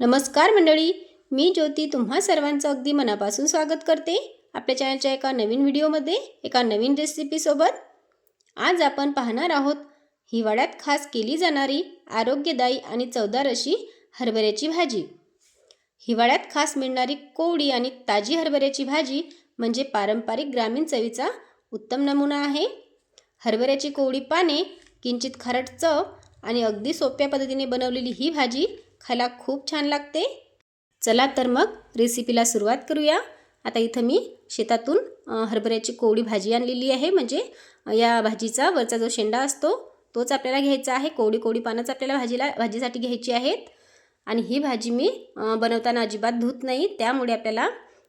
नमस्कार मंडळी मी ज्योती तुम्हा सर्वांचं अगदी मनापासून स्वागत करते आपल्या चॅनलच्या एका नवीन व्हिडिओमध्ये एका नवीन रेसिपीसोबत आज आपण पाहणार आहोत हिवाळ्यात खास केली जाणारी आरोग्यदायी आणि चवदार अशी हरभऱ्याची भाजी. हिवाळ्यात खास मिळणारी कोवडी आणि ताजी हरभऱ्याची भाजी म्हणजे पारंपरिक ग्रामीण चवीचा उत्तम नमुना आहे. हरभऱ्याची कोवडी पाने किंचित खारट चव आणि अगदी सोप्या पद्धतीने बनवलेली ही भाजी खायला खूप छान लागते. चला तर मग रेसिपीला सुरुवात करूया. आता इथं मी शेतातून हरभऱ्याची कोवडी भाजी आणलेली आहे. म्हणजे या भाजीचा वरचा जो शेंडा असतो तोच आपल्याला घ्यायचा आहे. कोवडी कोवळी पानंच आपल्याला भाजीला भाजीसाठी घ्यायची आहेत. आणि ही भाजी मी बनवताना अजिबात धुत नाही. त्यामुळे आपल्याला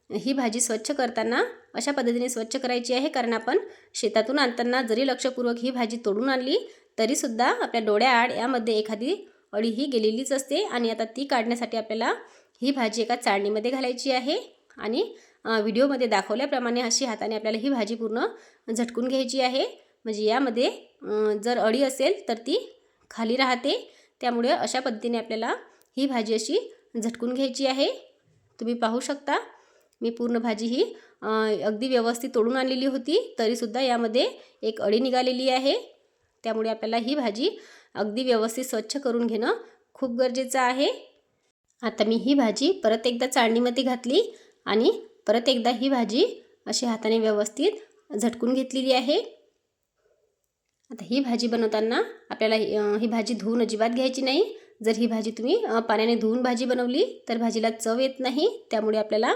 ही भाजी स्वच्छ करताना अशा पद्धतीने स्वच्छ करायची आहे. कारण आपण शेतातून आणताना जरी लक्षपूर्वक ही भाजी तोडून आणली तरीसुद्धा आपल्या डोळ्याआड यामध्ये एखादी अळी ही गेलेलीच असते आणि आता ती काढण्यासाठी आपल्याला ही भाजी एका चाळणीमध्ये घालायची आहे. आणि व्हिडिओमध्ये दाखवल्याप्रमाणे अशी हाताने आपल्याला ही भाजी पूर्ण झटकून घ्यायची आहे. म्हणजे यामध्ये जर अळी असेल तर ती खाली राहते. त्यामुळे अशा पद्धतीने आपल्याला ही भाजी अशी झटकून घ्यायची आहे. तुम्ही पाहू शकता मी पूर्ण भाजी ही अगदी व्यवस्थित तोडून आणलेली होती. तरीसुद्धा यामध्ये एक अळी निघालेली आहे. त्यामुळे आपल्याला ही भाजी अगदी व्यवस्थित स्वच्छ करून घेणं खूप गरजेचं आहे. आता मी ही भाजी परत एकदा चाळणीमध्ये घातली आणि परत एकदा ही भाजी अशी हाताने व्यवस्थित झटकून घेतलेली आहे. आता ही भाजी बनवताना आपल्याला ही ही भाजी धुवून अजिबात घ्यायची नाही. जर ही भाजी तुम्ही पाण्याने धुवून भाजी बनवली तर भाजीला चव येत नाही. त्यामुळे आपल्याला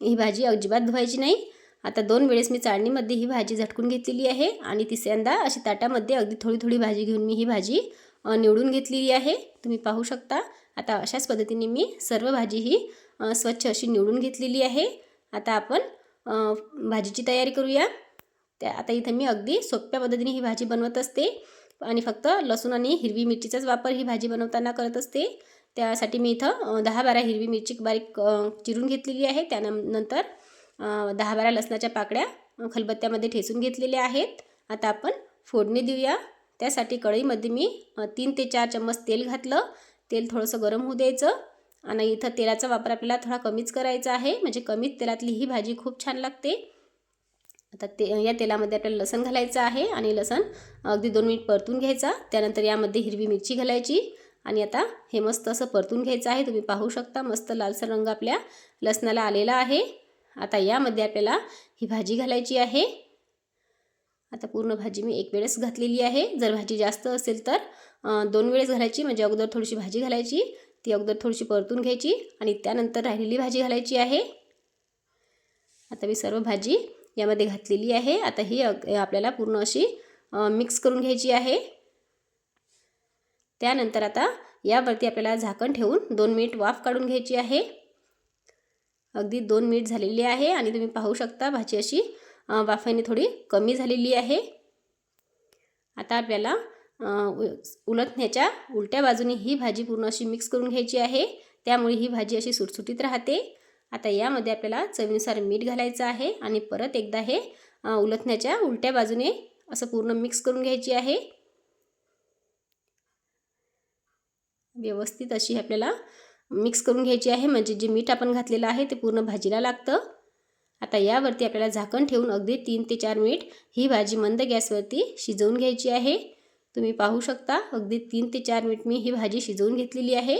ही भाजी अजिबात धुवायची नाही. आता दोन वेळेस मी चाळणीमध्ये ही भाजी झटकून घेतलेली आहे आणि तिसऱ्यांदा अशी ताटामध्ये अगदी थोडी थोडी भाजी घेऊन मी ही भाजी निवडून घेतलेली आहे. तुम्ही पाहू शकता. आता अशाच पद्धतीने मी सर्व भाजी ही स्वच्छ अशी निवडून घेतलेली आहे. आता आपण भाजीची तयारी करूया. त्या आता इथं मी अगदी सोप्या पद्धतीने ही भाजी बनवत असते आणि फक्त लसूण आणि हिरवी मिरचीचाच वापर ही भाजी बनवताना करत असते. त्यासाठी मी इथं दहा बारा हिरवी मिरची बारीक चिरून घेतलेली आहे. त्यानंतर दहा बारा लसणाच्या पाकळ्या खलबत्त्यामध्ये ठेचून घेतलेल्या आहेत. आता आपण फोडणी देऊया. त्यासाठी कढईमध्ये मी तीन ते चार चम्मच तेल घातलं. तेल थोडंसं गरम होऊ द्यायचं. आणि इथं तेलाचा वापर आपल्याला थोडा कमीच करायचा आहे. म्हणजे कमीच तेलातली ही भाजी खूप छान लागते. आता ते या तेलामध्ये आपल्याला लसण घालायचं आहे. आणि लसण अगदी दोन मिनिट परतून घ्यायचा. त्यानंतर यामध्ये हिरवी मिरची घालायची. आणि आता हे मस्त असं परतून घ्यायचं आहे. तुम्ही पाहू शकता मस्त लालसर रंग आपल्या लसणाला आलेला आहे. आता यामध्ये आपल्याला ही भाजी घालायची आहे. आता पूर्ण भाजी मी एक वेळेस घातलेली आहे. जर भाजी जास्त असेल तर दोन वेळेस घालायची. म्हणजे अगोदर थोडीशी भाजी घालायची ती अगोदर थोडीशी परतून घ्यायची आणि त्यानंतर राहिलेली भाजी घालायची आहे. आता मी सर्व भाजी यामध्ये घातलेली आहे. आता ही अग- आपल्याला पूर्ण अशी मिक्स करून घ्यायची आहे. त्यानंतर आता यावरती आपल्याला झाकण ठेवून दोन मिनिट वाफ काढून घ्यायची आहे. अगदी दोन मिनिट झालेली आहे आणि तुम्ही पाहू शकता भाजी अशी अ, वाफेने थोडी कमी झालेली आहे. आता आपल्याला उ- उलटण्याच्या उलट्या बाजूने ही भाजी पूर्ण अशी मिक्स करून घ्यायची आहे. त्यामुळे ही भाजी अशी सुटसुटीत राहते. आता यामध्ये आपल्याला चवीनुसार मीठ घालायचं आहे आणि परत एकदा हे उलटण्याच्या उलट्या बाजूने असं पूर्ण मिक्स करून घ्यायची आहे. व्यवस्थित अशी आपल्याला मिक्स करून घ्यायची आहे. म्हणजे जे मीठ आपण घातलेलं आहे ते पूर्ण भाजीला लागतं. आता यावरती आपल्याला झाकण ठेवून अगदी तीन ते चार मिनिट ही भाजी मंद गॅसवरती शिजवून घ्यायची आहे. तुम्ही पाहू शकता अगदी तीन ते चार मिनिट मी ही भाजी शिजवून घेतलेली आहे.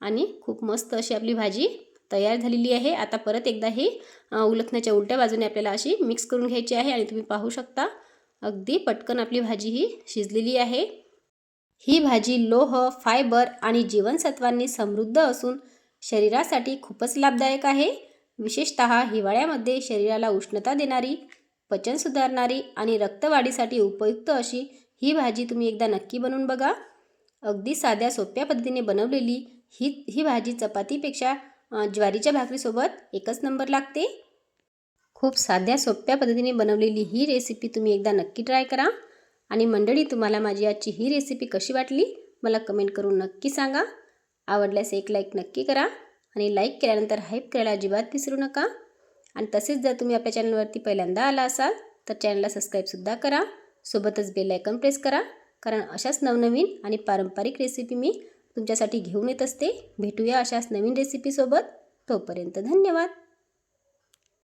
आणि खूप मस्त अशी आपली भाजी तयार झालेली आहे. आता परत एकदा ही उलथण्याच्या उलट्या बाजूने आपल्याला अशी मिक्स करून घ्यायची आहे. आणि तुम्ही पाहू शकता अगदी पटकन आपली भाजी ही शिजलेली आहे. ही भाजी लोह फायबर आणि जीवनसत्वांनी समृद्ध असून शरीरासाठी खूपच लाभदायक आहे. विशेषत हिवाळ्यामध्ये शरीराला उष्णता देणारी पचन सुधारणारी आणि रक्तवाढीसाठी उपयुक्त अशी ही भाजी तुम्ही एकदा नक्की बनवून बघा. अगदी साध्या सोप्या पद्धतीने बनवलेली ही ही भाजी चपातीपेक्षा ज्वारीच्या भाकरीसोबत एकच नंबर लागते. खूप साध्या सोप्या पद्धतीने बनवलेली ही रेसिपी तुम्ही एकदा नक्की ट्राय करा. आणि मंडळी तुम्हाला माझी आजची ही रेसिपी कशी वाटली? मला कमेंट करून नक्की सांगा. आवडल्यास एक लाईक नक्की करा आणि लाईक केल्यानंतर हाईप करायला अजिबात विसरू नका. आणि तसेच जर तुम्ही आपल्या चॅनलवरती पहिल्यांदा आला असाल तर चॅनलला सबस्क्राईबसुद्धा करा. सोबतच बेल आयकॉन प्रेस करा. कारण अशाच नवनवीन आणि पारंपरिक रेसिपी मी तुमच्यासाठी घेऊन येत असते. भेटूया अशाच नवीन रेसिपीसोबत तोपर्यंत धन्यवाद.